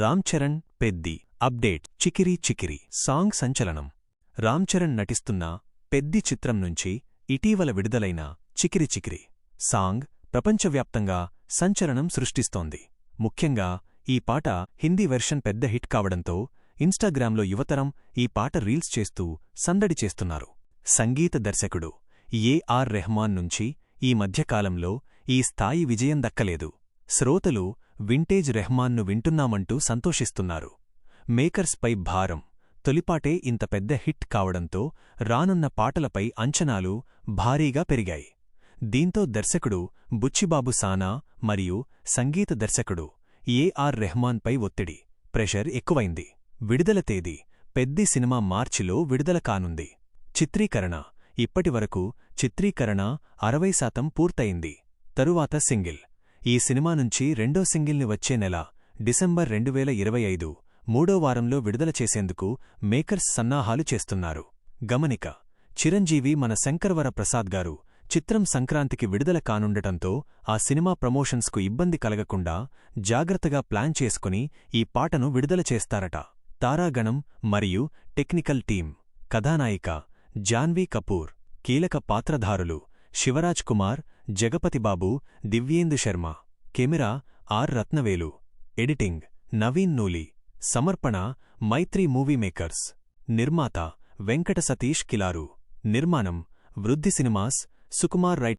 Ram Charan Peddi. Update. Chikiri Chikiri. Song సంచలనం. రామ్ చరణ్ నటిస్తున్న పెద్ది చిత్రం నుంచి ఇటీవల విడుదలైన చికిరి చికిరి. సాంగ్ ప్రపంచవ్యాప్తంగా సంచలనం సృష్టిస్తోంది. ముఖ్యంగా ఈ పాట హిందీ వెర్షన్ పెద్ద హిట్ కావడంతో ఇన్స్టాగ్రామ్లో యువతరం ఈ పాట రీల్స్ చేస్తూ సందడి చేస్తున్నారు. సంగీత దర్శకుడు ఏఆర్ రెహమాన్ నుంచి ఈ మధ్యకాలంలో ఈ స్థాయి విజయం దక్కలేదు. శ్రోతలు వింటేజ్ రెహమాన్ను వింటున్నామంటూ సంతోషిస్తున్నారు. మేకర్స్పై భారం తొలిపాటే ఇంత పెద్ద హిట్ కావడంతో రానున్న పాటలపై అంచనాలు భారీగా పెరిగాయి. దీంతో దర్శకుడు బుచ్చిబాబు సానా మరియు సంగీత దర్శకుడు ఏఆర్ రెహమాన్పై ఒత్తిడి ప్రెషర్ ఎక్కువైంది. విడుదల తేదీ పెద్ది సినిమా మార్చిలో విడుదల కానుంది. చిత్రీకరణ ఇప్పటివరకు చిత్రీకరణ అరవై శాతం పూర్తయింది. తరువాత సింగిల్ ఈ సినిమా నుంచి రెండో సింగిల్ని వచ్చే నెల డిసెంబర్ రెండు వేల ఇరవై ఐదు మూడో వారంలో విడుదల చేసేందుకు మేకర్స్ సన్నాహాలు చేస్తున్నారు. గమనిక చిరంజీవి మన శంకర్వర ప్రసాద్ గారు చిత్రం సంక్రాంతికి విడుదల కానుండటంతో ఆ సినిమా ప్రమోషన్స్కు ఇబ్బంది కలగకుండా జాగ్రత్తగా ప్లాన్ చేసుకుని ఈ పాటను విడుదల చేస్తారట. తారాగణం మరియు టెక్నికల్ టీం కథానాయిక జాన్వీ కపూర్ కీలక పాత్రధారులు Shivaraj Kumar Jagapathibabu Divyendu Sharma. Camera R Rathnavelu. Editing Naveen Nooli. సమర్పణ మైత్రి మూవీ మేకర్స్. నిర్మాత వెంకట సతీష్ కిలారు. నిర్మాణం వృద్ధి సినిమాస్ సుకుమార్ రైట్